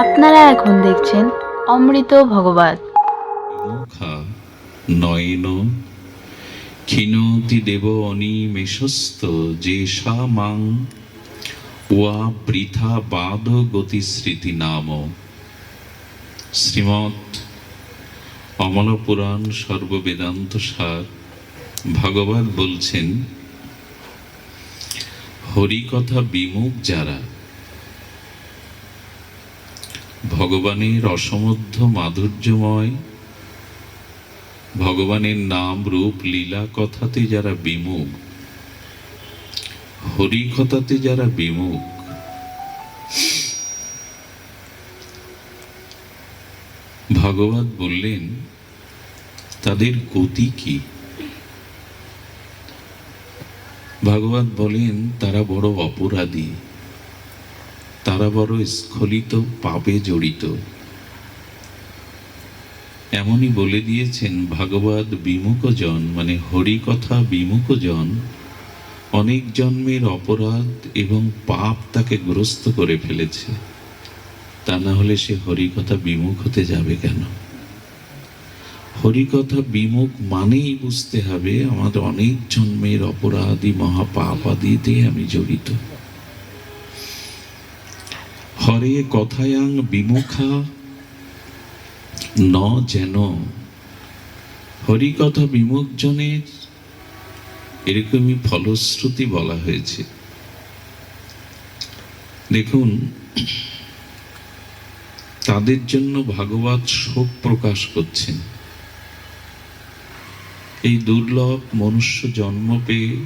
আপনারা এখন দেখছেন অমৃত ভগবত। নয়ন, ক্ষীণতি দেব অনিমেষস্ত যে সা মাং ওয়া বৃথা বাদ গতি স্মৃতি নাম। শ্রীমৎ অমল পুরাণ সর্ববেদান্ত সার ভগবত বলছেন, হরিকথা বিমুখ যারা ভগবানের অসমধ্য মাধুর্যময়। ভগবানের নাম রূপ লীলা কথাতে যারা বিমুখ, হরি কথাতে যারা বিমুখ, ভগবত বললেন, তাদের গতি কি? ভগবত বলেন, তারা বড় অপরাধী। তারা বড় স্খলিত, পাপে জড়িত। এমনই বলে দিয়েছেন ভাগবত বিমুখজন মানে হরিকথা বিমুখজন, অনেক জন্মের অপরাধ এবং পাপ তাকে গ্রস্ত করে ফেলেছে। তা না হলে সে হরিকথা বিমুখ হতে যাবে কেন? হরিকথা বিমুখ মানেই বুঝতে হবে, আমাদের অনেক জন্মের অপরাধী, মহাপাপ আদিতে আমি জড়িত। হরে কথায়াং বিমুখা, ন যেন। হরিকথা বিমুখ জনের এরকমই ফলশ্রুতি বলা হয়েছে। দেখুন, তাদের জন্য ভাগবত শোক প্রকাশ করছেন। এই দুর্লভ মনুষ্য জন্ম পেয়ে,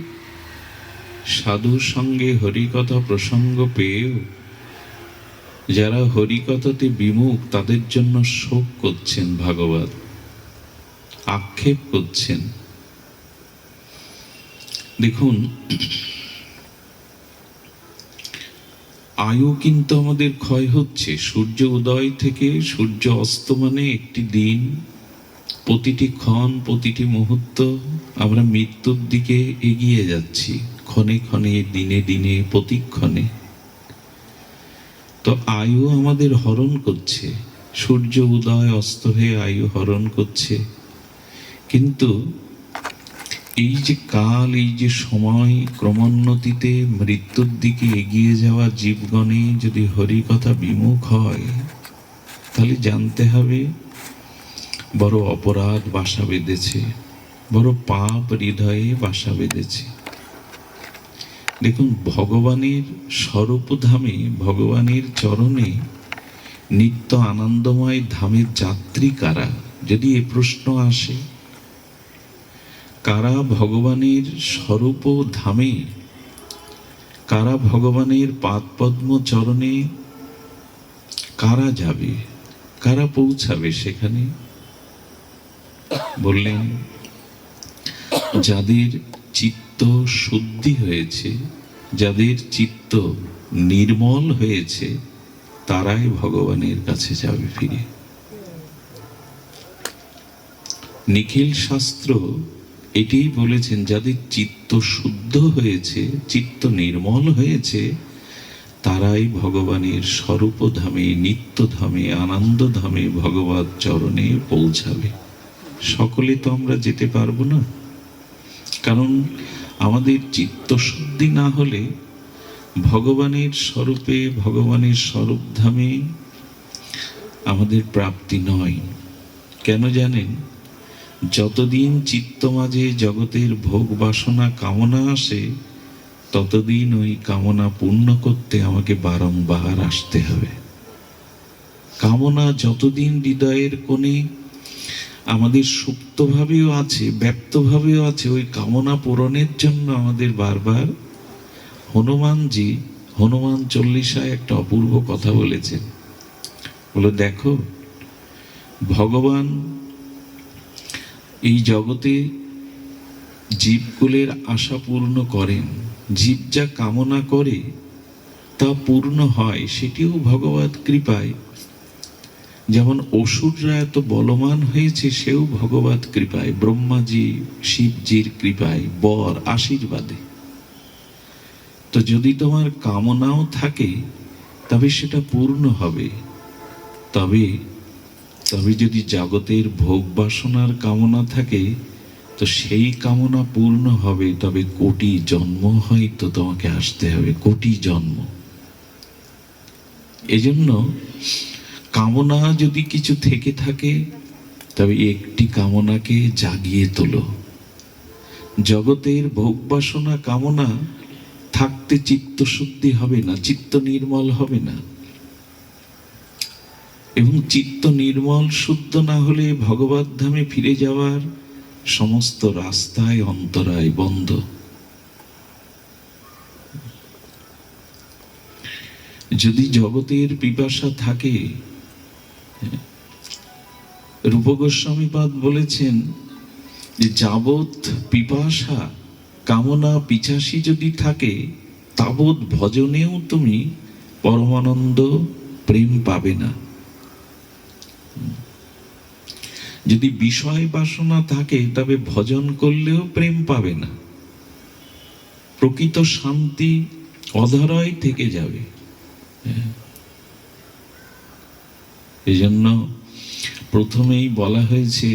সাধুর সঙ্গে হরিকথা প্রসঙ্গ পেয়েও যারা হরিকথাতে বিমুখ, তাদের জন্য শোক করছেন ভাগবত। আক্ষেপ করছেন। দেখুন, আয়ু কিন্তু আমাদের ক্ষয় হচ্ছে। সূর্য উদয় থেকে সূর্য অস্ত মানে একটি দিন, প্রতিটি ক্ষণ, প্রতিটি মুহূর্ত আমরা মৃত্যুর দিকে এগিয়ে যাচ্ছি। ক্ষণে ক্ষণে, দিনে দিনে, প্রতিক্ষণে। তো আয়ু আমাদের হরণ করছে। সূর্য উদয় অস্ত হয়ে আয়ু হরণ করছে। কিন্তু এই যে কাল, এই যে সময় ক্রমোন্নতিতে মৃত্যুর দিকে এগিয়ে যাওয়া জীবগণে যদি হরিকথা বিমুখ হয়, তাহলে জানতে হবে বড় অপরাধ বাসা বেঁধেছে, বড় পাপ হৃদয়ে বাসা বেঁধেছে। দেখুন, ভগবানের স্বরূপধামে, ভগবানের চরণে নিত্য আনন্দময় ধামের যাত্রী কারা? যদি এ প্রশ্ন আসে, কারা ভগবানের স্বরূপ ধামে কারা ভগবানের পাদপদ্ম চরণে, কারা যাবে, কারা পৌঁছাবে সেখানে? বললেন, যাদের চিত্ত শুদ্ধি হয়েছে, যাদের চিত্ত নির্মল হয়েছে, তারাই ভগবানের কাছে যাবে ফিরে। নিখিল শাস্ত্র এটাই বলেছেন, যাদের চিত্ত শুদ্ধ হয়েছে, চিত্ত নির্মল হয়েছে, তারাই ভগবানের স্বরূপ ধামে নিত্য ধামে আনন্দ ধামে ভগবত চরণে পৌঁছাবে। সকলে তো আমরা যেতে পারব না। কারণ আমাদের চিত্ত শুদ্ধি না হলে ভগবানের স্বরূপে, ভগবানের স্বরূপ ধামে আমাদের প্রাপ্তি নয়। কেন জানেন? যতদিন চিত্ত মাঝে জগতের ভোগ বাসনা কামনা আসে, ততদিন ওই কামনা পূর্ণ করতে আমাকে বারংবার আসতে হবে। কামনা যতদিন হৃদয়ের কোণে আমাদের সুপ্তভাবেও আছে ব্যক্তভাবেও আছে ওই কামনা পূরণের জন্য আমাদের বারবার হনুমানজি, হনুমান চল্লিশায় একটা অপূর্ব কথা বলেছেন। বলে, দেখো, ভগবান এই জগতে জীবকুলের আশা পূর্ণ করেন। জীব যা কামনা করে তা পূর্ণ হয়, সেটিও ভগবত কৃপায়। যেমন অসুররা এত বলবান হয়েছে, সেও ভগবত কৃপায়, ব্রহ্মাজি শিবজির কৃপায়, বর আশীর্বাদে। তো যদি তোমার কামনাও থাকে, তবে সেটা পূর্ণ হবে। তবে তবে যদি জগতের ভোগ বাসনার কামনা থাকে, তো সেই কামনা পূর্ণ হবে, তবে কোটি জন্ম হয়তো তোমাকে আসতে হবে, কোটি জন্ম। এজন্য কামনা যদি কিছু থেকে থাকে, তবে একটি কামনাকে জাগিয়ে তোলো। জগতের ভোগ বাসনা কামনা, থাকতে চিত্ত শুদ্ধি হবে না, চিত্ত নির্মল হবে না। এবং চিত্ত নির্মল, শুদ্ধ না হলে ভগবত ধামে ফিরে যাওয়ার সমস্ত রাস্তায়, অন্তরায় বন্ধ। যদি জগতের পিপাসা থাকে রূপ গোস্বামীপাদ বলেছেন যে, যাবৎ পিপাসা, কামনা পিছাসী যদি থাকে, তাবৎ ভজনেও তুমি পরমানন্দ প্রেম পাবে না। যদি বিষয় বাসনা থাকে, তবে ভজন করলেও প্রেম পাবে না। প্রকৃত শান্তি অধরয় থেকে যাবে। এই জন্য প্রথমেই বলা হয়েছে,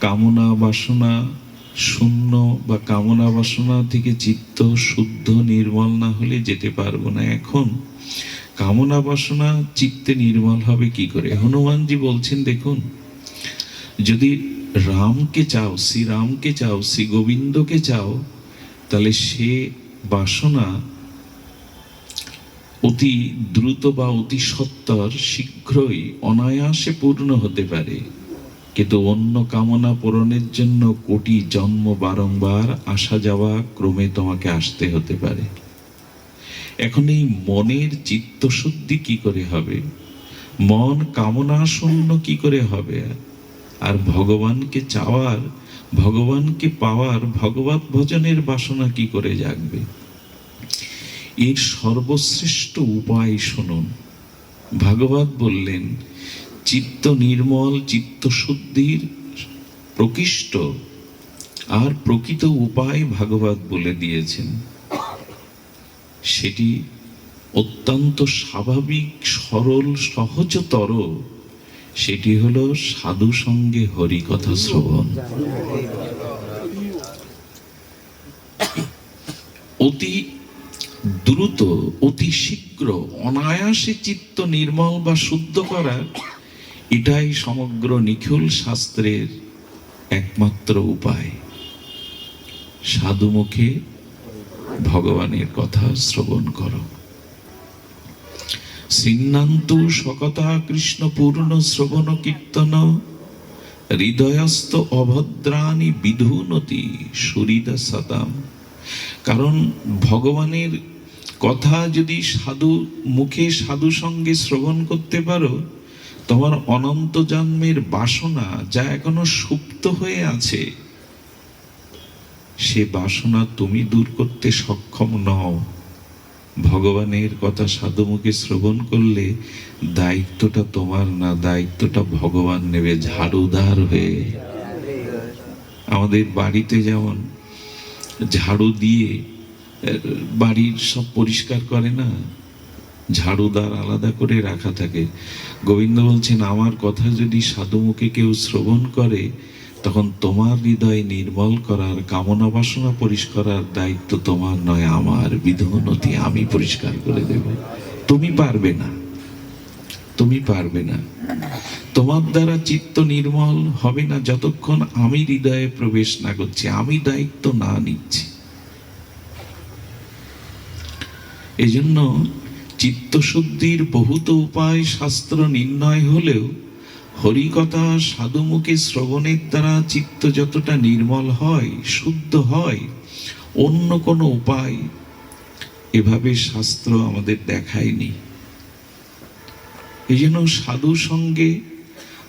কামনা বাসনা শূন্য বা কামনা বাসনা থেকে চিত্ত শুদ্ধ নির্মল না হলে যেতে পারব না এখন। কামনা বাসনা চিত্তে নির্মল হবে কি করে? হনুমানজি বলছেন, দেখুন, যদি রামকে চাও শ্রী রামকে চাও, শ্রী গোবিন্দকে চাও, তাহলে সে বাসনা অতি দ্রুত বা অতি সত্তর শীঘ্রই অনায়াসে পূর্ণ হতে পারে। কিন্তু অন্য কামনা পূরণের জন্য কোটি জন্ম বারংবার আসা যাওয়া ক্রমে তোমাকে আসতে হতে পারে। এখন এই মনের চিত্তশুদ্ধি কি করে হবে? মন কামনা শূন্য কি করে হবে? আর ভগবানকে চাওয়ার, ভগবানকে পাওয়ার ভগবত ভজনের বাসনা কি করে জাগবে? এর সর্বশ্রেষ্ঠ উপায় শুনুন। ভাগবত বললেন, চিত্ত নির্মল, চিত্ত শুদ্ধির প্রকৃষ্ট। আর প্রকৃত উপায় ভাগবত বলে দিয়েছেন। সেটি অত্যন্ত স্বাভাবিক, সরল, সহজতর। সেটি হলো সাধু সঙ্গে হরিকথা শ্রবণ। অতি দ্রুত, অতি শীঘ্র, অনায়াসে চিত্ত নির্মল বা শুদ্ধ করা, এটাই সমগ্র নিখিল শাস্ত্রের একমাত্র উপায়। সাধু মুখে ভগবানের কথা শ্রবণ করো। সিন্নান্তু সকতা কৃষ্ণ পূর্ণ শ্রবণ কীর্তন, হৃদয়স্থ অভদ্রাণী বিধুনতি সুরিদা সতাম। কারণ ভগবানের কথা যদি সাধু মুখে সাধু সঙ্গে শ্রবণ করতে পারো, তোমার অনন্ত জন্মের বাসনা যা এখনও সুপ্ত হয়ে আছে, সে বাসনা তুমি দূর করতে সক্ষম নও। ভগবানের কথা সাধু মুখে শ্রবণ করলে দায়িত্বটা তোমার না, দায়িত্বটা ভগবান নেবে ঝাড়ুদার হয়ে। আমাদের বাড়িতে যেমন ঝাড়ু দিয়ে বাড়ির সব পরিষ্কার করে না? ঝাড়ুদার আলাদা করে রাখা থাকে। গোবিন্দ বলছেন, আমার কথা যদি সাধুমুখে কেউ শ্রবণ করে, তখন তোমার হৃদয় নির্মল করার, কামনা বাসনা পরিষ্কার দায়িত্ব তোমার নয়, আমার বিধুনতি আমি পরিষ্কার করে দেব। তুমি পারবে না। তুমি পারবে না। তোমার দ্বারা চিত্ত নির্মল হবে না, যতক্ষণ আমি হৃদয়ে প্রবেশ না করছি, আমি দায়িত্ব না নিচ্ছি। এই জন্য চিত্তশুদ্ধির বহুত উপায় শাস্ত্র নির্ণয় হলেও হরিকথা সাধুমুখে শ্রবণের দ্বারা চিত্ত যতটা নির্মল হয়, শুদ্ধ হয়, অন্য কোনো উপায় এভাবে শাস্ত্র আমাদের দেখায়নি। এই জন্য সাধু সঙ্গে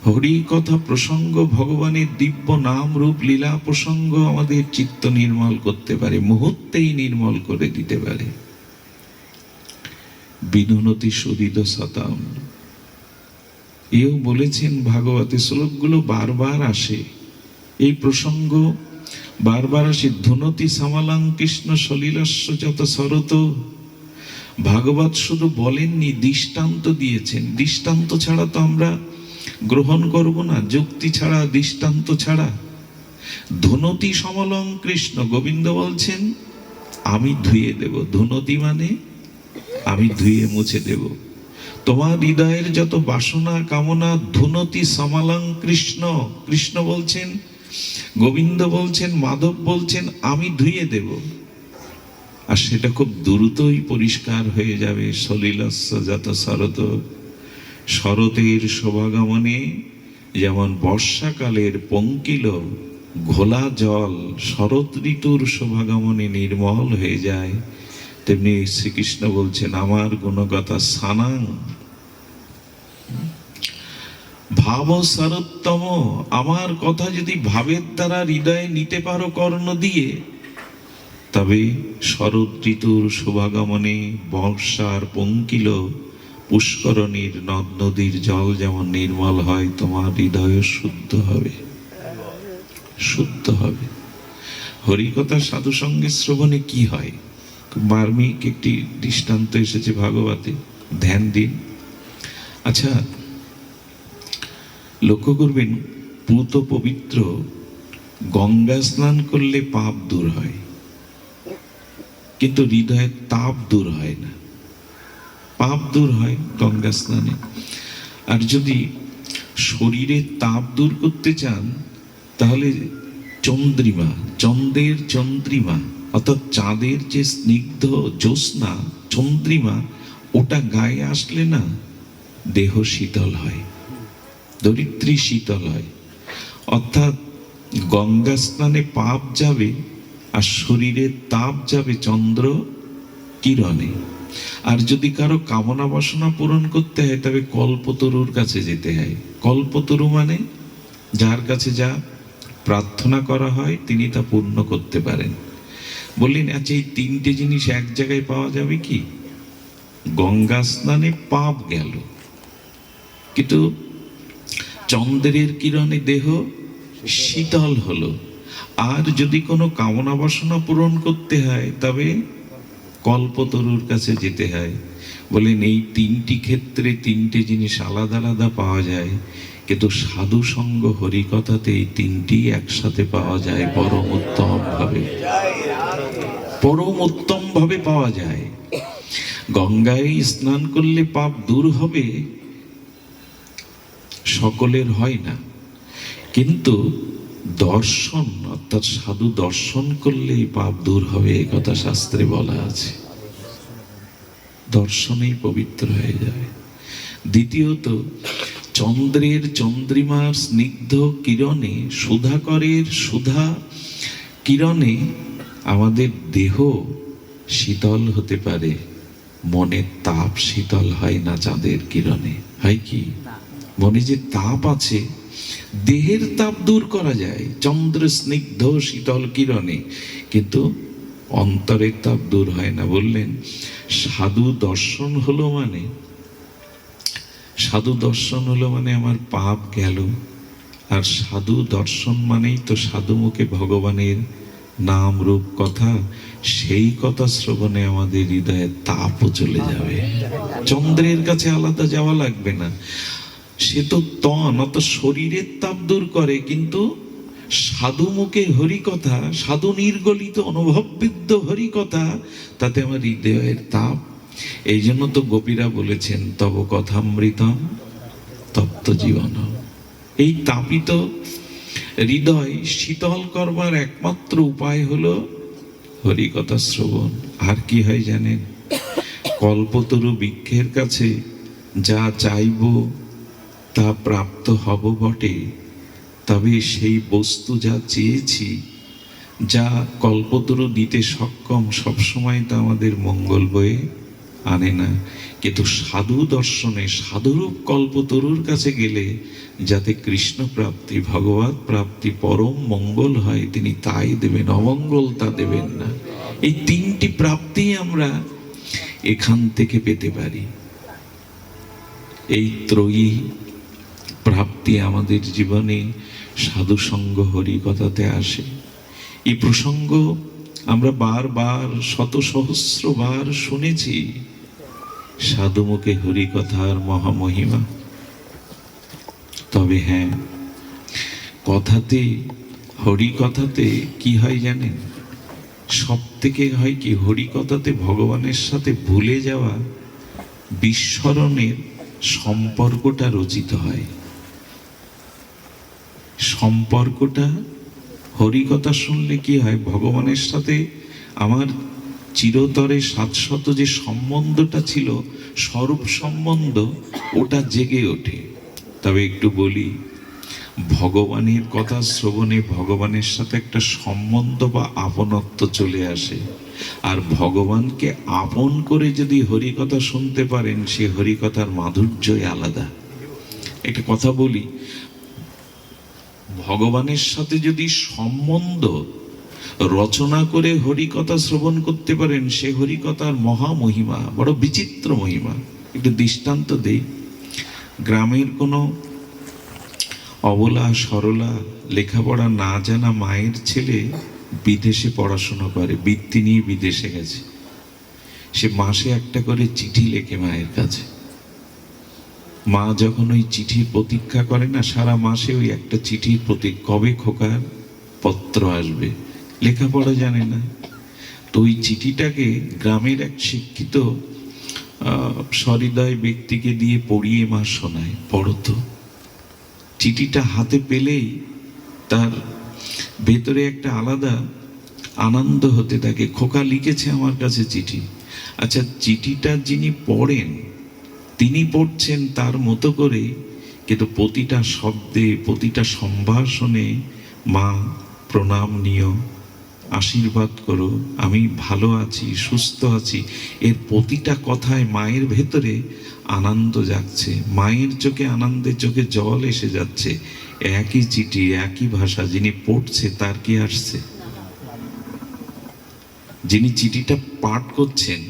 হরি কথা প্রসঙ্গ ভগবানের দিব্য নাম রূপ লীলা প্রসঙ্গ আমাদের চিত্ত নির্মল করতে পারে, মুহূর্তেই নির্মল করে দিতে পারে। বিনুনতি সুদিত শতাম এও বলেছেন ভাগবতে শ্লোকগুলো বারবার আসে। এই প্রসঙ্গ, বারবার আসে, ধুনতি সামালাং কৃষ্ণ সলিলস্য যত শরত। ভাগবত শুধু বলেননি, দৃষ্টান্ত দিয়েছেন। দৃষ্টান্ত ছাড়া তো আমরা গ্রহণ করব না, যুক্তি ছাড়া, দৃষ্টান্ত ছাড়া। ধুনতি সমলং কৃষ্ণ, গোবিন্দ বলছেন, আমি ধুয়ে দেব। ধুনতি মানে আমি ধুয়ে মুছে দেব। তোমার হৃদয়ের যত বাসনা, কামনা, ধুনতি, সমালং কৃষ্ণ কৃষ্ণ বলছেন, গোবিন্দ বলছেন, মাধব বলছেন, আমি ধুয়ে দেব। আর সেটা খুব দ্রুতই পরিষ্কার হয়ে যাবে। সলিলস্য যত শরত, শরতের শোভাগমনে যেমন বর্ষাকালের পঙ্কিল, ঘোলা জল শরৎ ঋতুর শোভাগমনে নির্মল হয়ে যায় তেমনি শ্রীকৃষ্ণ বলছেন, আমার গুণগতা সানাং। ভাব শরত্তম আমার কথা যদি ভাবের দ্বারা হৃদয়ে নিতে পারো কর্ণ দিয়ে, তবে শরৎ ঋতুর শোভাগমনে বর্ষার পঙ্কিল পুষ্করণীর নদ নদীর জল যেমন নির্মল হয়, তোমার হৃদয় শুদ্ধ হবে। শুদ্ধ হবে। হরিকথা সাধু সঙ্গে শ্রবণে কি হয়? খুব মার্মিক একটি দৃষ্টান্ত এসেছে ভাগবতে, ধ্যান দিন। আচ্ছা লক্ষ্য করবেন, পুত পবিত্র, গঙ্গা স্নান করলে পাপ দূর হয়, কিন্তু হৃদয়ের তাপ দূর হয় না। পাপ দূর হয় গঙ্গা স্নানে। আর যদি শরীরে তাপ দূর করতে চান, তাহলে চন্দ্রিমা চন্দ্রের চন্দ্রিমা অর্থাৎ চাঁদের যে স্নিগ্ধ জ্যোৎস্না, চন্দ্রিমা, ওটা গায়ে আসলে না দেহ শীতল হয়, দরিদ্রী শীতল হয়। অর্থাৎ গঙ্গা স্নানে পাপ যাবে আর শরীরে তাপ যাবে চন্দ্র কিরণে। আর যদি কারও কামনা বাসনা পূরণ করতে হয়, তবে কল্পতরুর কাছে যেতে হয়। কল্পতরু মানে যার কাছে যা প্রার্থনা করা হয়, তিনি তা পূর্ণ করতে পারেন। বললেন আচ্ছা এই তিনটে জিনিস এক জায়গায় পাওয়া যাবে কি? গঙ্গা স্নানে পাপ গেল। কিন্তু চন্দ্রের কিরণে দেহ শীতল হলো। আর যদি কোনো কামনা বাসনা পূরণ করতে হয়, তবে কল্পতরুর কাছে যেতে হয়। বলেন, এই তিনটি ক্ষেত্রে তিনটে জিনিস আলাদা আলাদা পাওয়া যায়, কিন্তু সাধু সঙ্গ হরিকথাতে এই তিনটি একসাথে পাওয়া যায় পরম উত্তম ভাবে। পরম উত্তম ভাবে পাওয়া যায়। গঙ্গায় স্নান করলে পাপ দূর হবে, সকলের হয় না। কিন্তু দর্শন, অর্থাৎ সাধু দর্শন করলেই পাপ দূর হবে, এ কথা শাস্ত্রে বলা আছে। দর্শনেই পবিত্র হয়ে যায়। দ্বিতীয়ত চন্দ্রের চন্দ্রিমার স্নিগ্ধ কিরণে সুধাকরের সুধা কিরণে আমাদের দেহ শীতল হতে পারে। মনের তাপ শীতল হয় না চাঁদের কিরণে। হয় কি? মনে যে তাপ আছে দেহের তাপ দূর করা যায় চন্দ্র স্নিগ্ধ শীতল কিরণে। কিন্তু অন্তরের তাপ দূর হয় না। বললেন, সাধু দর্শন হলো মানে? সাধু দর্শন হলো মানে আমার পাপ গেল। আর সাধু দর্শন মানেই তো সাধু মুখে ভগবানের নাম রূপ কথা। সেই কথা শ্রবণে আমাদের হৃদয়ে তাপও চলে যাবে। চন্দ্রের কাছে আলাদা যাওয়া লাগবে না। সে তো তন, অত শরীরের তাপ দূর করে, কিন্তু সাধু মুখে হরিকথা, সাধু নির্গলিত অনুভববিদ্ধ হরিকথা, তাতে আমার হৃদয়ের তাপ। এই জন্য তো গোপীরা বলেছেন, তব কথামৃতম তপ্ত জীবন এই তাপিত হৃদয় শীতল করবার একমাত্র উপায় হলো হরিকথা শ্রবণ। আর কি হয় জানেন? কল্পতরু বৃক্ষের কাছে যা চাইব, তা প্রাপ্ত হব বটে। তবে সেই বস্তু যা চেয়েছি, যা কল্পতরু দিতে সক্ষম সবসময় তা আমাদের মঙ্গল বয়ে আনে না। কিন্তু সাধু দর্শনে, সাধুরূপ কল্পতরুর কাছে গেলে, যাতে কৃষ্ণ প্রাপ্তি, ভগবত প্রাপ্তি, পরম মঙ্গল হয়, তিনি তাই দেবেন, অমঙ্গল তা দেবেন না। এই তিনটি প্রাপ্তি আমরা এখান থেকে পেতে পারি। এই ত্রয়ী প্রাপ্তি আমাদের জীবনে সাধু সঙ্গ হরি কথাতে আসে। এই প্রসঙ্গ আমরা বারবার শত সহস্র বার শুনেছি। সাধুমুখে হরিকথার মহামহিমা। তবে হ্যাঁ কথাতে হরি কথাতে কি হয় জানেন? সব থেকে হয় কি হরি কথাতে ভগবানের সাথে ভুলে যাওয়া, বিস্মরণের সম্পর্কটা রচিত হয়। সম্পর্কটা, হরিকথা শুনলে কি হয়? ভগবানের সাথে আমার চিরতরে শাশ্বত যে সম্বন্ধটা ছিল, স্বরূপ সম্বন্ধ, ওটা জেগে ওঠে। তবে একটু বলি, ভগবানের কথা শ্রবণে ভগবানের সাথে একটা সম্বন্ধ বা আপনত্ব চলে আসে। আর ভগবানকে আপন করে যদি হরিকথা শুনতে পারেন, সে হরিকথার মাধুর্যই আলাদা। একটা কথা বলি ভগবানের সাথে যদি সম্বন্ধ রচনা করে হরিকথা শ্রবণ করতে পারেন, সে হরিকথার মহা মহিমা, বড় বিচিত্র মহিমা। একটু দৃষ্টান্ত দেই। গ্রামের কোনো অবলা, সরলা লেখাপড়া না জানা মায়ের ছেলে বিদেশে পড়াশোনা করে, বৃত্তি নিয়ে বিদেশে গেছে। সে মাসে একটা করে চিঠি লেখে মায়ের কাছে। মা যখন ওই চিঠির প্রতীক্ষা করে না, সারা মাসে ওই একটা চিঠির প্রতীক কবে খোকার পত্র আসবে? লেখাপড়া জানে না। তো ওই চিঠিটাকে গ্রামের এক শিক্ষিত সহৃদয় ব্যক্তিকে দিয়ে পড়িয়ে মা শোনায় পড়তো চিঠিটা হাতে পেলেই তার ভেতরে একটা আলাদা আনন্দ হতে থাকে। খোকা লিখেছে আমার কাছে চিঠি। আচ্ছা চিঠিটা যিনি পড়েন তিনি পড়ছেন তার মতো করে, কিন্তু প্রতিটা শব্দে, প্রতিটা সম্ভাষণে, মা, প্রণাম নিও, আশীর্বাদ করো, আমি ভালো আছি, সুস্থ আছি। এর প্রতিটা কথায় মায়ের ভেতরে আনন্দ যাচ্ছে মায়ের চোখে আনন্দের চোখে জল এসে যাচ্ছে। একই চিঠি, একই ভাষা, যিনি পড়ছে তার কি আসছে? যিনি চিঠিটা পাঠ করছেন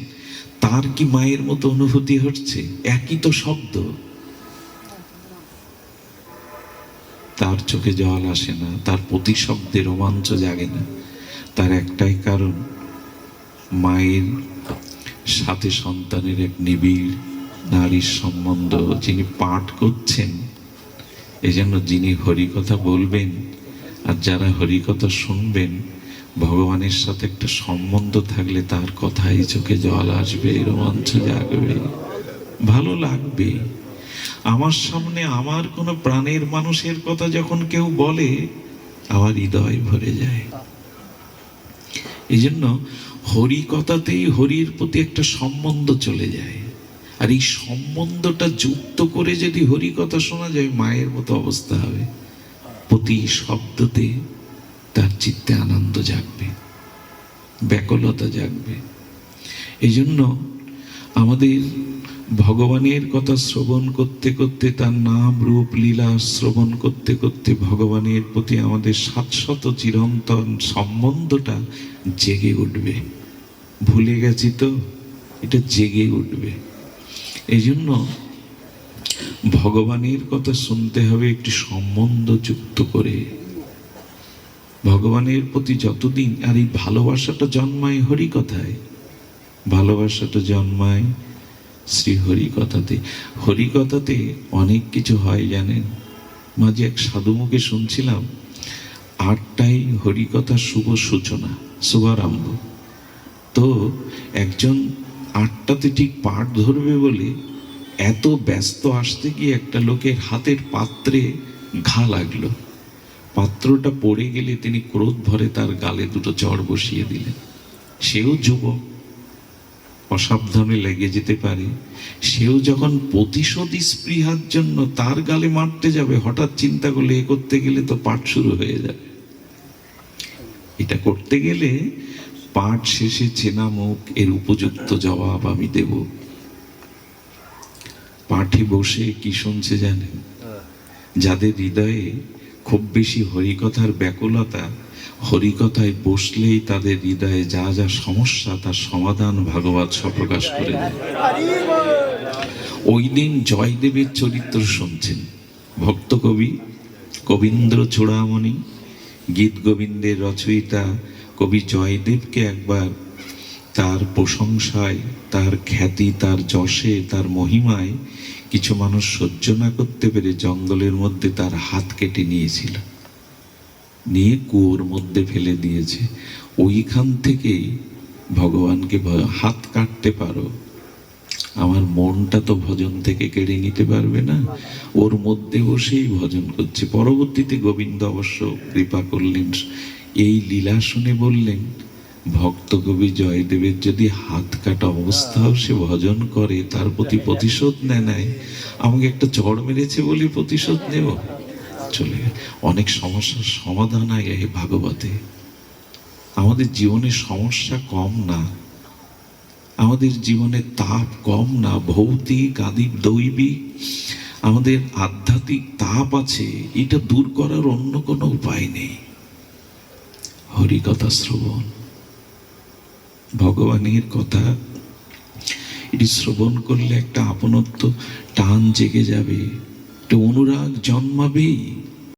তার কি মায়ের মতো অনুভূতি হচ্ছে? একই তো শব্দ। তার চোখে জল আসে না, তার প্রতি শব্দে রোমাঞ্চ জাগে না। তার একটাই কারণ, মায়ের সাথে সন্তানের এক নিবিড় নারীর সম্বন্ধ, যিনি পাঠ করছেন, এজন্য যিনি হরিকথা বলবেন আর যারা হরিকথা শুনবেন ভগবানের সাথে একটা সম্বন্ধ থাকলে তার কথাই চোখে জল আসবে, রোমাঞ্চ জাগবে। ভালো লাগবে। আমার সামনে আমার কোনো প্রাণের মানুষের কথা যখন কেউ বলে, আমার হৃদয় ভরে যায়। এই জন্য হরি কথাতেই হরির প্রতি একটা সম্বন্ধ চলে যায়। আর এই সম্বন্ধটা যুক্ত করে যদি হরি কথা শোনা যায়, মায়ের মতো অবস্থা হবে। প্রতি শব্দতে তার চিত্তে আনন্দ জাগবে, ব্যাকুলতা জাগবে। এই জন্য আমাদের ভগবানের কথা শ্রবণ করতে করতে, তার নাম, রূপ, লীলা শ্রবণ করতে করতে ভগবানের প্রতি আমাদের শাশ্বত চিরন্তন সম্বন্ধটা জেগে উঠবে। ভুলে গেছি তো, এটা জেগে উঠবে। এই জন্য ভগবানের কথা শুনতে হবে, একটি সম্বন্ধ যুক্ত করে। ভগবানের প্রতি যতদিন আর এই ভালোবাসাটা জন্মায় হরি কথায় ভালোবাসাটা জন্মায় শ্রী হরি কথাতে হরি কথাতে অনেক কিছু হয় জানেন? মাঝে এক সাধু মুখে শুনছিলাম, আটটাই হরিকথার শুভ সূচনা, শুভারম্ভ। তো একজন আটটাতে ঠিক পাঠ ধরবে বলে এত ব্যস্ত আসতে গিয়ে একটা লোকের হাতের পাত্রে ঘা লাগল। পাত্রটা পড়ে গেলে তিনি ক্রোধ ভরে তার গালে দুটো চড় বসিয়ে দিলেন। সেও যুবক। অসাবধানে লেগে যেতে পারে। সেও যখন প্রতিশোধ স্পৃহার জন্য তার গালে মারতে যাবে হঠাৎ চিন্তা করলে এ করতে গেলে তো পাঠ শুরু হয়ে যাবে। এটা করতে গেলে পাঠ শেষে চেনা মুখ এর উপযুক্ত জবাব আমি দেব। পাঠে বসে কি শুনছে জানেন? যাদের হৃদয়ে খুব বেশি হরিকথার ব্যাকুলতা, হরিকথায় বসলেই তাদের হৃদয়ে যা যা সমস্যা তার সমাধান ভাগবত সপ্রকাশ করে দেয়। ওই দিন জয়দেবের চরিত্র শুনছেন। ভক্ত কবি কবীন্দ্র চূড়ামণি, গীত গোবিন্দের রচয়িতা কবি জয়দেবকে একবার তার প্রশংসায়, তার খ্যাতি, তার যশে, তার মহিমায় কিছু মানুষ সহ্য না করতে পেরে জঙ্গলের মধ্যে তার হাত কেটে নিয়েছিল। নিয়ে কুয়োর মধ্যে ফেলে দিয়েছে। ওইখান থেকেই, ভগবানকে হাত কাটতে পারো। আমার মনটা তো ভজন থেকে কেড়ে নিতে পারবে না। ওর মধ্যে বসেই ভজন করছে। পরবর্তীতে গোবিন্দ অবশ্য কৃপা করলেন। এই লীলা শুনে বললেন ভক্ত কবি জয়দেবের যদি হাত কাটা অবস্থাও সে ভজন করে, তার প্রতি প্রতিশোধ নেয় নেয় আমাকে একটা চড় মেরেছে বলে প্রতিশোধ নেব। চলে। অনেক সমস্যার সমাধান এই ভাগবতে। আমাদের জীবনে সমস্যা কম না। আমাদের জীবনে তাপ কম না। ভৌতিক আদিক দৈবিক আমাদের আধ্যাত্মিক তাপ আছে। এটা দূর করার অন্য কোনো উপায় নেই। হরিকথা শ্রবণ। ভগবানের কথা। এটি শ্রবণ করলে একটা আপনত্ব টান জেগে যাবে। একটা অনুরাগ জন্মাবেই।